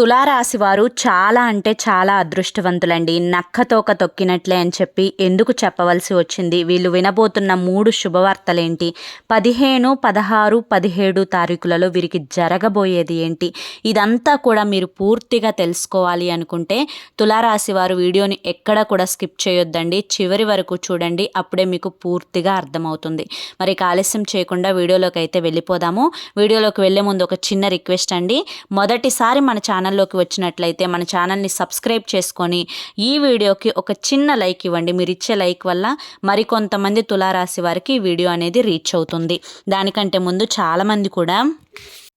తులారాశి వారు చాలా అంటే చాలా అదృష్టవంతులండి. నక్కతోక తొక్కినట్లే అని చెప్పి ఎందుకు చెప్పవలసి వచ్చింది? వీళ్ళు వినబోతున్న మూడు శుభవార్తలేంటి? పదిహేను పదహారు పదిహేడు తారీఖులలో వీరికి జరగబోయేది ఏంటి? ఇదంతా కూడా మీరు పూర్తిగా తెలుసుకోవాలి అనుకుంటే తులారాశి వారు వీడియోని ఎక్కడ కూడా స్కిప్ చేయొద్దండి. చివరి వరకు చూడండి అప్పుడే మీకు పూర్తిగా అర్థమవుతుంది. మరి ఆలస్యం చేయకుండా వీడియోలోకి అయితే వెళ్ళిపోదాము. వీడియోలోకి వెళ్ళే ముందు ఒక చిన్న రిక్వెస్ట్ అండి. మొదటిసారి మన ఛానల్ ఛానల్లోకి వచ్చినట్లయితే మన ఛానల్ని సబ్స్క్రైబ్ చేసుకొని ఈ వీడియోకి ఒక చిన్న లైక్ ఇవ్వండి. మీరు ఇచ్చే లైక్ వల్ల మరికొంతమంది తులారాశి వారికి ఈ వీడియో అనేది రీచ్ అవుతుంది. దానికంటే ముందు చాలామంది కూడా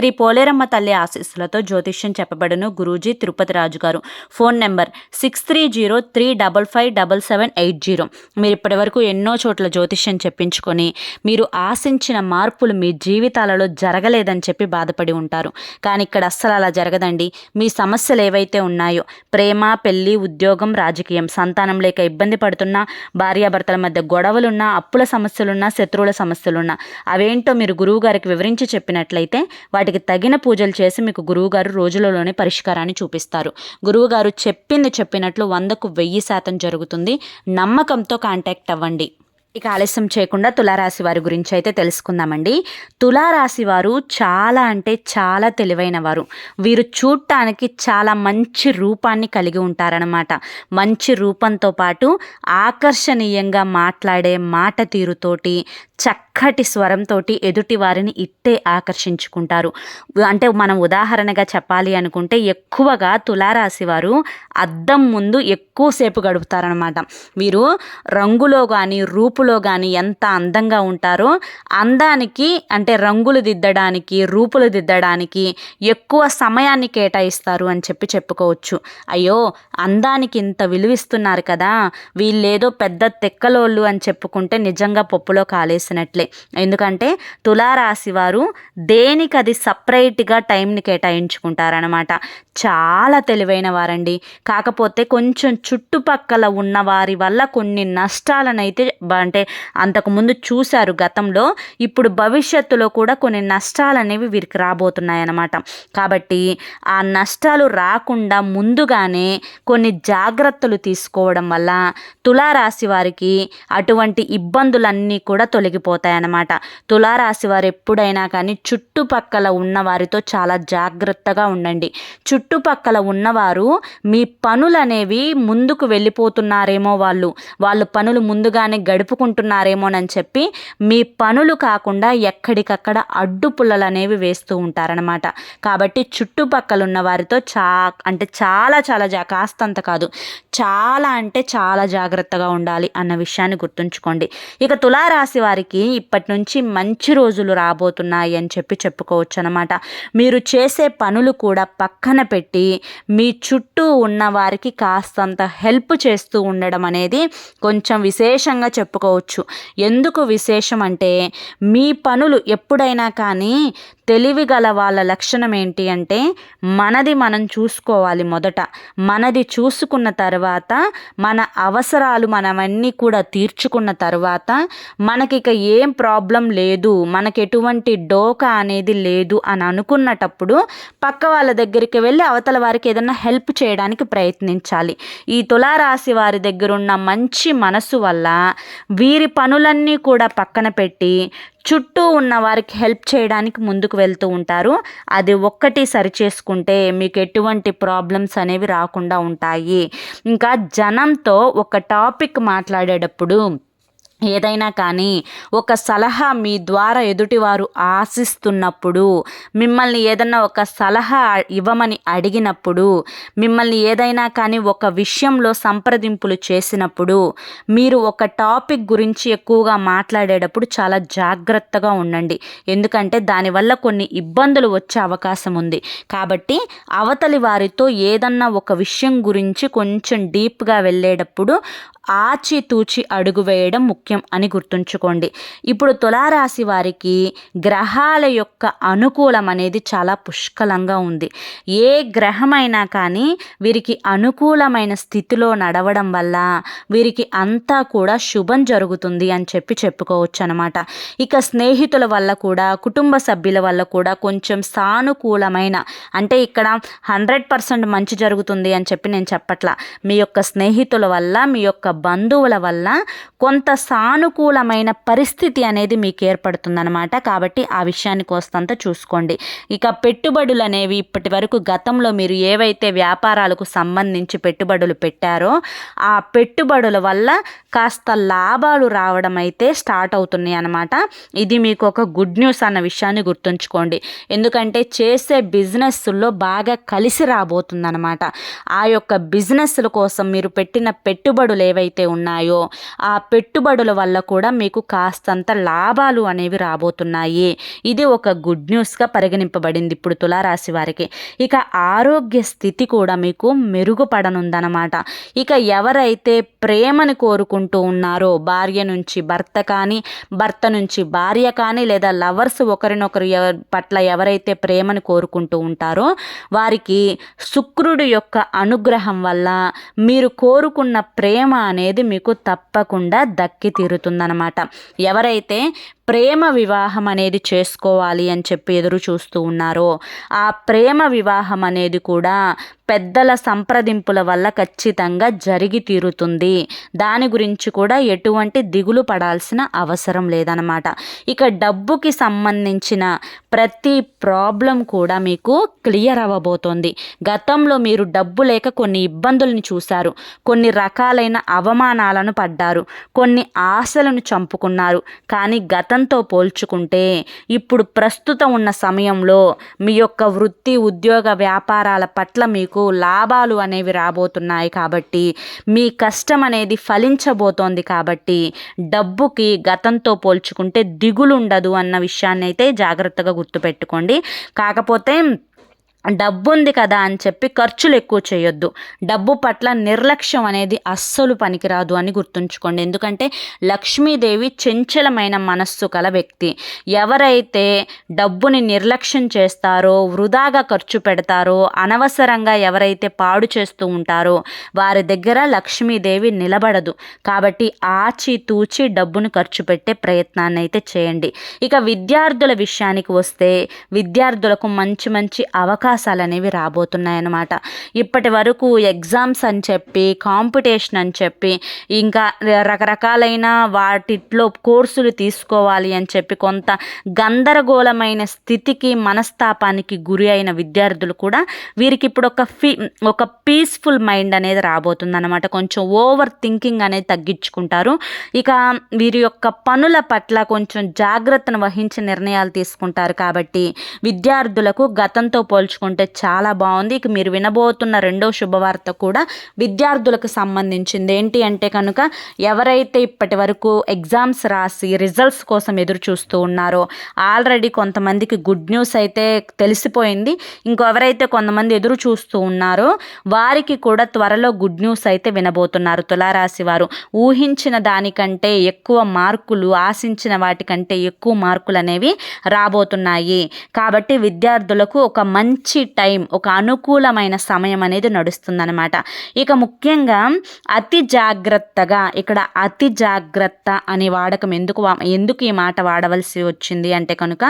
శ్రీ పోలేరమ్మ తల్లి ఆశీస్సులతో జ్యోతిష్యం చెప్పబడును Guruji Tirupati Raju garu phone number six three zero three double five double seven eight zero మీరు ఇప్పటివరకు ఎన్నో చోట్ల జ్యోతిష్యం చెప్పించుకొని మీరు ఆశించిన మార్పులు మీ జీవితాలలో జరగలేదని చెప్పి బాధపడి ఉంటారు. కానీ ఇక్కడ అస్సలు అలా జరగదండి. మీ సమస్యలు ఏవైతే ఉన్నాయో ప్రేమ పెళ్ళి ఉద్యోగం రాజకీయం సంతానం లేక ఇబ్బంది పడుతున్నా భార్యాభర్తల మధ్య గొడవలున్నా అప్పుల సమస్యలున్నా శత్రువుల సమస్యలున్నా అవేంటో మీరు గురువు గారికి వివరించి చెప్పినట్లయితే వాటి వాటికి తగిన పూజలు చేసి మీకు గురువుగారు రోజులలోనే పరిష్కారాన్ని చూపిస్తారు. గురువుగారు చెప్పింది చెప్పినట్లు వందకు వెయ్యి శాతం జరుగుతుంది. నమ్మకంతో కాంటాక్ట్ అవ్వండి. ఇక ఆలస్యం చేయకుండా తులారాశి వారి గురించి అయితే తెలుసుకుందామండి. తులారాశి వారు చాలా అంటే చాలా తెలివైన వారు. వీరు చూడటానికి చాలా మంచి రూపాన్ని కలిగి ఉంటారనమాట మంచి రూపంతో పాటు ఆకర్షణీయంగా మాట్లాడే మాట తీరుతోటి చక్కటి స్వరంతో ఎదుటి వారిని ఇట్టే ఆకర్షించుకుంటారు. అంటే మనం ఉదాహరణగా చెప్పాలి అనుకుంటే ఎక్కువగా తులారాశి వారు అద్దం ముందు ఎక్కువసేపు గడుపుతారనమాట వీరు రంగులో కానీ రూపులో కానీ ఎంత అందంగా ఉంటారో అందానికి అంటే రంగులు దిద్దడానికి రూపులు దిద్దడానికి ఎక్కువ సమయాన్ని కేటాయిస్తారు అని చెప్పి చెప్పుకోవచ్చు. అయ్యో అందానికి ఇంత విలువిస్తున్నారు కదా. వీళ్ళేదో పెద్ద తెక్కలోళ్ళు అని చెప్పుకుంటే నిజంగా పప్పులో కాలేసి చేసినట్లే. ఎందుకంటే తులారాశి వారు దేనికి అది సపరేట్గా టైంని కేటాయించుకుంటారనమాట చాలా తెలివైన వారండి. కాకపోతే కొంచెం చుట్టుపక్కల ఉన్న వారి వల్ల కొన్ని నష్టాలనైతే అంటే అంతకుముందు చూశారు గతంలో. ఇప్పుడు భవిష్యత్తులో కూడా కొన్ని నష్టాలు అనేవి వీరికి రాబోతున్నాయన్నమాట. కాబట్టి ఆ నష్టాలు రాకుండా ముందుగానే కొన్ని జాగ్రత్తలు తీసుకోవడం వల్ల తులారాశి వారికి అటువంటి ఇబ్బందులన్నీ కూడా తొలగి తొలగిపోతాయన్నమాట తులారాశి వారు ఎప్పుడైనా కానీ చుట్టుపక్కల ఉన్న వారితో చాలా జాగ్రత్తగా ఉండండి. చుట్టుపక్కల ఉన్నవారు మీ పనులు అనేవి ముందుకు వెళ్ళిపోతున్నారేమో వాళ్ళు. వాళ్ళు పనులు ముందుగానే గడుపుకుంటున్నారేమోనని చెప్పి మీ పనులు కాకుండా ఎక్కడికక్కడ అడ్డుపుల్లలు అనేవి వేస్తూ ఉంటారనమాట కాబట్టి చుట్టుపక్కల ఉన్న వారితో చా అంటే చాలా చాలా జా కాస్తంత కాదు. చాలా అంటే చాలా జాగ్రత్తగా ఉండాలి అన్న విషయాన్ని గుర్తుంచుకోండి. ఇక తులారాశి వారికి వారికి ఇప్పటి నుంచి మంచి రోజులు రాబోతున్నాయి అని చెప్పి చెప్పుకోవచ్చు అనమాట మీరు చేసే పనులు కూడా పక్కన పెట్టి మీ చుట్టూ ఉన్న వారికి కాస్తంత హెల్ప్ చేస్తూ ఉండడం అనేది కొంచెం విశేషంగా చెప్పుకోవచ్చు. ఎందుకు విశేషం అంటే మీ పనులు ఎప్పుడైనా కానీ తెలివి గల వాళ్ళ లక్షణం ఏంటి అంటే మనది మనం చూసుకోవాలి మొదట. మనది చూసుకున్న తర్వాత మన అవసరాలు మనమన్నీ కూడా తీర్చుకున్న తర్వాత మనకి ఇక ఏం ప్రాబ్లం లేదు మనకి ఎటువంటి డోకా అనేది లేదు అని అనుకున్నటప్పుడు పక్క వాళ్ళ దగ్గరికి వెళ్ళి అవతల వారికి ఏదైనా హెల్ప్ చేయడానికి ప్రయత్నించాలి. ఈ తులారాశి వారి దగ్గర ఉన్న మంచి మనసు వల్ల వీరి పనులన్నీ కూడా పక్కన పెట్టి చుట్టూ ఉన్న వారికి హెల్ప్ చేయడానికి ముందుకు వెళ్తూ ఉంటారు. అది ఒక్కటి సరి చేసుకుంటే మీకు ఎటువంటి ప్రాబ్లమ్స్ అనేవి రాకుండా ఉంటాయి. ఇంకా జనంతో ఒక టాపిక్ మాట్లాడేటప్పుడు ఏదైనా కానీ ఒక సలహా మీ ద్వారా ఎదుటివారు ఆశిస్తున్నప్పుడు మిమ్మల్ని ఏదన్నా ఒక సలహా ఇవ్వమని అడిగినప్పుడు మిమ్మల్ని ఏదైనా కానీ ఒక విషయంలో సంప్రదింపులు చేసినప్పుడు మీరు ఒక టాపిక్ గురించి ఎక్కువగా మాట్లాడేటప్పుడు చాలా జాగ్రత్తగా ఉండండి. ఎందుకంటే దానివల్ల కొన్ని ఇబ్బందులు వచ్చే అవకాశం ఉంది. కాబట్టి అవతలి వారితో ఏదన్నా ఒక విషయం గురించి కొంచెం డీప్గా వెళ్ళేటప్పుడు ఆచితూచి అడుగు వేయడం ముఖ్యం అని గుర్తుంచుకోండి. ఇప్పుడు తులారాశి వారికి గ్రహాల యొక్క అనుకూలం అనేది చాలా పుష్కలంగా ఉంది. ఏ గ్రహమైనా కానీ వీరికి అనుకూలమైన స్థితిలో నడవడం వల్ల వీరికి అంతా కూడా శుభం జరుగుతుంది అని చెప్పి చెప్పుకోవచ్చు అనమాట ఇక స్నేహితుల వల్ల కూడా కుటుంబ సభ్యుల వల్ల కూడా కొంచెం సానుకూలమైన అంటే ఇక్కడ హండ్రెడ్ పర్సెంట్ మంచి జరుగుతుంది అని చెప్పి నేను చెప్పట్లా. మీ యొక్క స్నేహితుల వల్ల మీ యొక్క బంధువుల వల్ల కొంత సానుకూలమైన పరిస్థితి అనేది మీకు ఏర్పడుతుందన్నమాట. కాబట్టి ఆ విషయానికి వస్తంత చూసుకోండి. ఇక పెట్టుబడులు అనేవి ఇప్పటి వరకు గతంలో మీరు ఏవైతే వ్యాపారాలకు సంబంధించి పెట్టుబడులు పెట్టారో ఆ పెట్టుబడుల వల్ల కాస్త లాభాలు రావడం అయితే స్టార్ట్ అవుతున్నాయి అన్నమాట. ఇది మీకు ఒక గుడ్ న్యూస్ అన్న విషయాన్ని గుర్తుంచుకోండి. ఎందుకంటే చేసే బిజినెస్లో బాగా కలిసి రాబోతుందన్నమాట. ఆ యొక్క బిజినెస్ల కోసం మీరు పెట్టిన పెట్టుబడులు ఏవైతే ఉన్నాయో ఆ పెట్టుబడుల వల్ల కూడా మీకు కాస్తంత లాభాలు అనేవి రాబోతున్నాయి. ఇది ఒక గుడ్ న్యూస్గా పరిగణింపబడింది ఇప్పుడు తులారాశి వారికి. ఇక ఆరోగ్య స్థితి కూడా మీకు మెరుగుపడనుందనమాట ఇక ఎవరైతే ప్రేమని కోరుకుంటూ ఉన్నారో భార్య నుంచి భర్త కానీ భర్త నుంచి భార్య కానీ లేదా లవర్స్ ఒకరినొకరు పట్ల ఎవరైతే ప్రేమను కోరుకుంటూ ఉంటారో వారికి శుక్రుడు యొక్క అనుగ్రహం వల్ల మీరు కోరుకున్న ప్రేమ అనేది మీకు తప్పకుండా దక్కి తీరుతుందనమాట ఎవరైతే ప్రేమ వివాహం అనేది చేసుకోవాలి అని చెప్పి ఎదురు చూస్తూ ఉన్నారో. ఆ ప్రేమ వివాహం అనేది కూడా పెద్దల సంప్రదింపుల వల్ల ఖచ్చితంగా జరిగి తీరుతుంది. దాని గురించి కూడా ఎటువంటి దిగులు పడాల్సిన అవసరం లేదనమాట ఇక డబ్బుకి సంబంధించిన ప్రతి ప్రాబ్లం కూడా మీకు క్లియర్ అవ్వబోతోంది. గతంలో మీరు డబ్బు లేక కొన్ని ఇబ్బందుల్ని చూశారు. కొన్ని రకాలైన అవమానాలను పడ్డారు. కొన్ని ఆశలను చంపుకున్నారు. కానీ గతం గతంతో పోల్చుకుంటే ఇప్పుడు ప్రస్తుతం ఉన్న సమయంలో మీ యొక్క వృత్తి ఉద్యోగ వ్యాపారాల పట్ల మీకు లాభాలు అనేవి రాబోతున్నాయి కాబట్టి మీ కష్టం అనేది ఫలించబోతోంది కాబట్టి డబ్బుకి గతంతో పోల్చుకుంటే దిగులుండదు అన్న విషయాన్ని అయితే జాగ్రత్తగా గుర్తుపెట్టుకోండి. కాకపోతే డబ్బు ఉంది కదా అని చెప్పి ఖర్చులు ఎక్కువ చేయొద్దు. డబ్బు పట్ల నిర్లక్ష్యం అనేది అస్సలు పనికిరాదు అని గుర్తుంచుకోండి. ఎందుకంటే లక్ష్మీదేవి చంచలమైన మనస్సు కల వ్యక్తి. ఎవరైతే డబ్బుని నిర్లక్ష్యం చేస్తారో వృధాగా ఖర్చు పెడతారో అనవసరంగా ఎవరైతే పాడు చేస్తూ ఉంటారో వారి దగ్గర లక్ష్మీదేవి నిలబడదు. కాబట్టి ఆచి తూచి డబ్బును ఖర్చు పెట్టే ప్రయత్నాన్ని అయితే చేయండి. ఇక విద్యార్థుల విషయానికి వస్తే విద్యార్థులకు మంచి మంచి అవకాశం అవకాశాలు అనేవి రాబోతున్నాయన్నమాట. ఇప్పటి వరకు ఎగ్జామ్స్ అని చెప్పి కాంపిటీషన్ అని చెప్పి ఇంకా రకరకాలైన వాటిలో కోర్సులు తీసుకోవాలి అని చెప్పి కొంత గందరగోళమైన స్థితికి మనస్తాపానికి గురి అయిన విద్యార్థులు కూడా వీరికి ఇప్పుడు ఒక ఫీ ఒక పీస్ఫుల్ మైండ్ అనేది రాబోతుంది అనమాట కొంచెం ఓవర్ థింకింగ్ అనేది తగ్గించుకుంటారు. ఇక వీరి యొక్క పనుల పట్ల కొంచెం జాగ్రత్తను వహించి నిర్ణయాలు తీసుకుంటారు కాబట్టి విద్యార్థులకు గతంతో పోల్చు చూసుకుంటే చాలా బాగుంది. ఇక మీరు వినబోతున్న రెండో శుభవార్త కూడా విద్యార్థులకు సంబంధించింది. ఏంటి అంటే కనుక ఎవరైతే ఇప్పటి వరకు ఎగ్జామ్స్ రాసి రిజల్ట్స్ కోసం ఎదురు చూస్తూ ఉన్నారో ఆల్రెడీ కొంతమందికి గుడ్ న్యూస్ అయితే తెలిసిపోయింది. ఇంకెవరైతే కొంతమంది ఎదురు చూస్తూ ఉన్నారో వారికి కూడా త్వరలో గుడ్ న్యూస్ అయితే వినబోతున్నారు. తులారాశి వారు ఊహించిన దానికంటే ఎక్కువ మార్కులు ఆశించిన వాటికంటే ఎక్కువ మార్కులు అనేవి రాబోతున్నాయి. కాబట్టి విద్యార్థులకు ఒక మంచి మంచి టైం ఒక అనుకూలమైన సమయం అనేది నడుస్తుందన్నమాట. ఇక ముఖ్యంగా అతి జాగ్రత్తగా ఇక్కడ అతి జాగ్రత్త అనే వాడకం ఎందుకు ఎందుకు ఈ మాట వాడవలసి వచ్చింది అంటే కనుక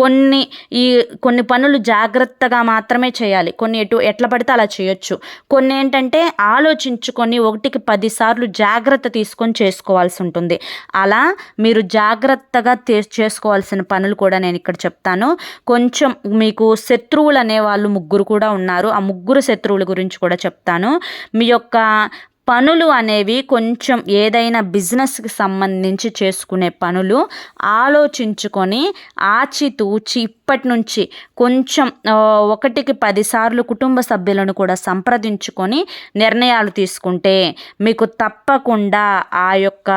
కొన్ని ఈ కొన్ని పనులు జాగ్రత్తగా మాత్రమే చేయాలి. కొన్ని ఎటు ఎట్లా పడితే అలా చేయొచ్చు. కొన్ని ఏంటంటే ఆలోచించుకొని ఒకటికి పదిసార్లు జాగ్రత్త తీసుకొని చేసుకోవాల్సి ఉంటుంది. అలా మీరు జాగ్రత్తగా చేసుకోవాల్సిన పనులు కూడా నేను ఇక్కడ చెప్తాను. కొంచెం మీకు శత్రువులు అనే వాళ్ళు ముగ్గురు కూడా ఉన్నారు. ఆ ముగ్గురు శత్రువుల గురించి కూడా చెప్తాను. మీ యొక్క పనులు అనేవి కొంచెం ఏదైనా బిజినెస్కి సంబంధించి చేసుకునే పనులు ఆలోచించుకొని ఆచితూచి ఇప్పటి నుంచి కొంచెం ఒకటికి పదిసార్లు కుటుంబ సభ్యులను కూడా సంప్రదించుకొని నిర్ణయాలు తీసుకుంటే మీకు తప్పకుండా ఆ యొక్క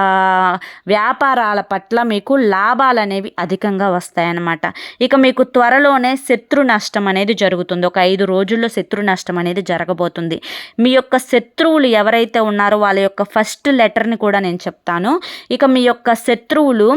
వ్యాపారాల పట్ల మీకు లాభాలు అనేవి అధికంగా వస్తాయన్నమాట. ఇక మీకు త్వరలోనే శత్రు నష్టం అనేది జరుగుతుంది. ఒక ఐదు రోజుల్లో శత్రు నష్టం అనేది జరగబోతుంది. మీ యొక్క శత్రువులు ఎవరైతే ఉన్నారో వాళ్ళ యొక్క ఫస్ట్ లెటర్ని కూడా నేను చెప్తాను. ఇక మీ యొక్క శత్రువులు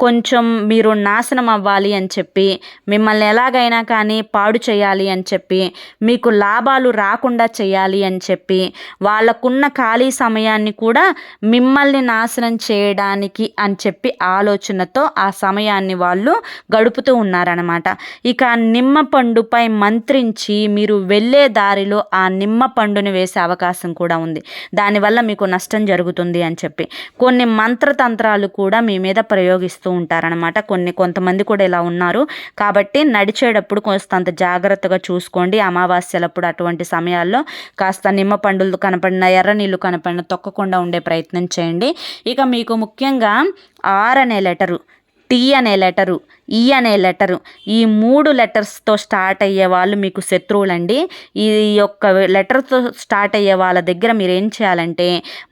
కొంచెం మీరు నాశనం అవ్వాలి అని చెప్పి మిమ్మల్ని ఎలాగైనా కానీ పాడు చేయాలి అని చెప్పి మీకు లాభాలు రాకుండా చేయాలి అని చెప్పి వాళ్ళకున్న ఖాళీ సమయాన్ని కూడా మిమ్మల్ని నాశనం చేయడానికి అని చెప్పి ఆలోచనతో ఆ సమయాన్ని వాళ్ళు గడుపుతూ ఉన్నారనమాట ఇక నిమ్మ పండుపై మంత్రించి మీరు వెళ్ళే దారిలో ఆ నిమ్మ పండుని వేసే అవకాశం కూడా ఉంది. దానివల్ల మీకు నష్టం జరుగుతుంది అని చెప్పి. కొన్ని మంత్రతంత్రాలు కూడా మీ మీద ప్రయోగిస్తూ ఉంటారనమాట కొన్ని కొంతమంది కూడా ఇలా ఉన్నారు. కాబట్టి నడిచేటప్పుడు కొంత జాగ్రత్తగా చూసుకోండి. అమావాస్యలప్పుడు అటువంటి సమయాల్లో కాస్త నిమ్మ పండులు కనపడిన ఎర్ర నీళ్ళు కనపడిన తొక్కకుండా ఉండే ప్రయత్నం చేయండి. ఇక మీకు ముఖ్యంగా ఆర్ అనే లెటరు టీ అనే లెటరు ఈ అనే లెటరు. ఈ మూడు లెటర్స్తో స్టార్ట్ అయ్యే వాళ్ళు మీకు శత్రువులండి. ఈ యొక్క లెటర్తో స్టార్ట్ అయ్యే వాళ్ళ దగ్గర మీరు ఏం చేయాలంటే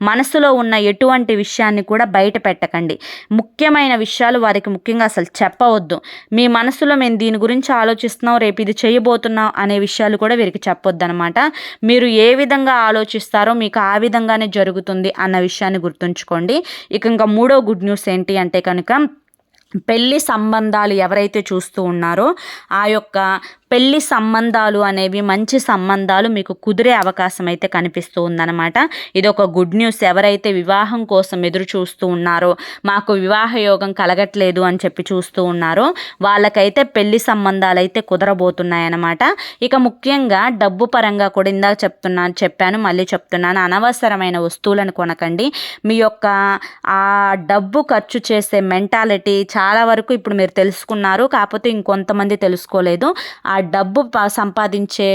మనసులో ఉన్న ఎటువంటి విషయాన్ని కూడా బయట పెట్టకండి. ముఖ్యమైన విషయాలు వారికి ముఖ్యంగా అసలు చెప్పవద్దు. మీ మనసులో మేము దీని గురించి ఆలోచిస్తున్నాం రేపు ఇది చేయబోతున్నాం అనే విషయాలు కూడా వీరికి చెప్పొద్దు అనమాట మీరు ఏ విధంగా ఆలోచిస్తారో మీకు ఆ విధంగానే జరుగుతుంది అన్న విషయాన్ని గుర్తుంచుకోండి. ఇక ఇంకా మూడో గుడ్ న్యూస్ ఏంటి అంటే కనుక పెళ్ళి సంబంధాలు ఎవరైతే చూస్తూ ఉన్నారో ఆ యొక్క పెళ్ళి సంబంధాలు అనేవి మంచి సంబంధాలు మీకు కుదిరే అవకాశం అయితే కనిపిస్తూ ఉందన్నమాట. ఇది ఒక గుడ్ న్యూస్. ఎవరైతే వివాహం కోసం ఎదురు చూస్తూ ఉన్నారో మాకు వివాహ యోగం కలగట్లేదు అని చెప్పి చూస్తూ ఉన్నారో వాళ్ళకైతే పెళ్ళి సంబంధాలు అయితే కుదరబోతున్నాయన్నమాట. ఇక ముఖ్యంగా డబ్బు పరంగా కూడా ఇందాక చెప్తున్నాను చెప్పాను మళ్ళీ చెప్తున్నాను. అనవసరమైన వస్తువులను కొనకండి. మీ యొక్క ఆ డబ్బు ఖర్చు చేసే మెంటాలిటీ చాలా వరకు ఇప్పుడు మీరు తెలుసుకున్నారు. కాకపోతే ఇంకొంతమంది తెలుసుకోలేదు. ఆ ఆ డబ్బు సంపాదించే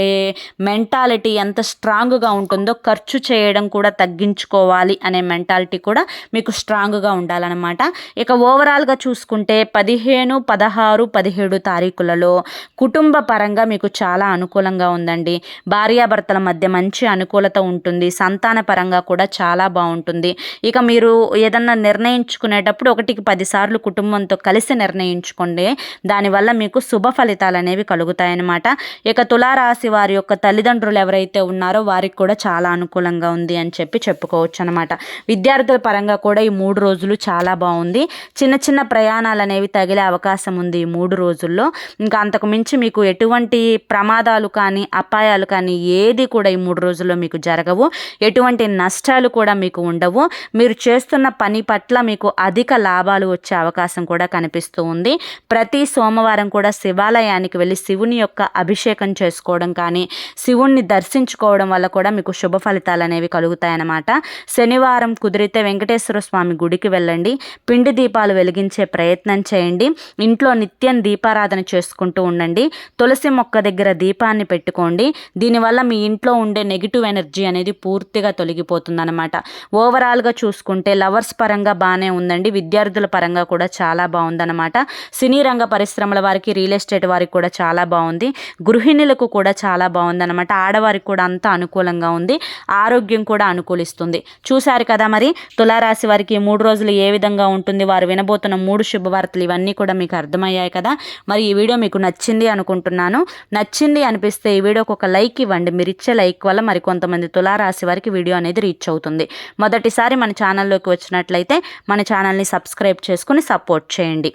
మెంటాలిటీ ఎంత స్ట్రాంగ్గా ఉంటుందో ఖర్చు చేయడం కూడా తగ్గించుకోవాలి అనే మెంటాలిటీ కూడా మీకు స్ట్రాంగ్గా ఉండాలన్నమాట. ఇక ఓవరాల్గా చూసుకుంటే పదిహేను పదహారు పదిహేడు తారీఖులలో కుటుంబ పరంగా మీకు చాలా అనుకూలంగా ఉందండి. భార్యాభర్తల మధ్య మంచి అనుకూలత ఉంటుంది. సంతాన పరంగా కూడా చాలా బాగుంటుంది. ఇక మీరు ఏదన్నా నిర్ణయించుకునేటప్పుడు ఒకటికి పదిసార్లు కుటుంబంతో కలిసి నిర్ణయించుకోండి. దానివల్ల మీకు శుభ ఫలితాలు అనేవి కలుగుతాయి అనమాట ఇక తులారాశి వారి యొక్క తల్లిదండ్రులు ఎవరైతే ఉన్నారో వారికి కూడా చాలా అనుకూలంగా ఉంది అని చెప్పి చెప్పుకోవచ్చు అనమాట విద్యార్థుల పరంగా కూడా ఈ మూడు రోజులు చాలా బాగుంది. చిన్న చిన్న ప్రయాణాలు అనేవి తగిలే అవకాశం ఉంది ఈ మూడు రోజుల్లో. ఇంకా అంతకు మించి మీకు ఎటువంటి ప్రమాదాలు కానీ అపాయాలు కానీ ఏది కూడా ఈ మూడు రోజుల్లో మీకు జరగవు. ఎటువంటి నష్టాలు కూడా మీకు ఉండవు. మీరు చేస్తున్న పని పట్ల మీకు అధిక లాభాలు వచ్చే అవకాశం కూడా కనిపిస్తూ ఉంది. ప్రతి సోమవారం కూడా శివాలయానికి వెళ్ళి శివుని యొక్క అభిషేకం చేసుకోవడం కానీ శివుణ్ణి దర్శించుకోవడం వల్ల కూడా మీకు శుభ ఫలితాలు అనేవి కలుగుతాయన్నమాట. శనివారం కుదిరితే వెంకటేశ్వర స్వామి గుడికి వెళ్ళండి. పిండి దీపాలు వెలిగించే ప్రయత్నం చేయండి. ఇంట్లో నిత్యం దీపారాధన చేసుకుంటూ ఉండండి. తులసి మొక్క దగ్గర దీపాన్ని పెట్టుకోండి. దీనివల్ల మీ ఇంట్లో ఉండే నెగిటివ్ ఎనర్జీ అనేది పూర్తిగా తొలగిపోతుందన్నమాట. ఓవరాల్గా చూసుకుంటే లవర్స్ పరంగా బాగానే ఉందండి. విద్యార్థుల పరంగా కూడా చాలా బాగుందన్నమాట సినీ రంగ పరిశ్రమల వారికి రియల్ ఎస్టేట్ వారికి కూడా చాలా బాగుంది ఉంది గృహిణులకు కూడా చాలా బాగుంది అనమాట ఆడవారికి కూడా అంత అనుకూలంగా ఉంది. ఆరోగ్యం కూడా అనుకూలిస్తుంది. చూశారు కదా మరి తులారాశి వారికి మూడు రోజులు ఏ విధంగా ఉంటుంది వారు వినబోతున్న మూడు శుభవార్తలు ఇవన్నీ కూడా మీకు అర్థమయ్యాయి కదా. మరి ఈ వీడియో మీకు నచ్చింది అనుకుంటున్నాను. నచ్చింది అనిపిస్తే ఈ వీడియోకి ఒక లైక్ ఇవ్వండి. మీరు ఇచ్చే లైక్ వల్ల మరి కొంతమంది తులారాశి వారికి వీడియో అనేది రీచ్ అవుతుంది. మొదటిసారి మన ఛానల్లోకి వచ్చినట్లయితే మన ఛానల్ని సబ్స్క్రైబ్ చేసుకుని సపోర్ట్ చేయండి.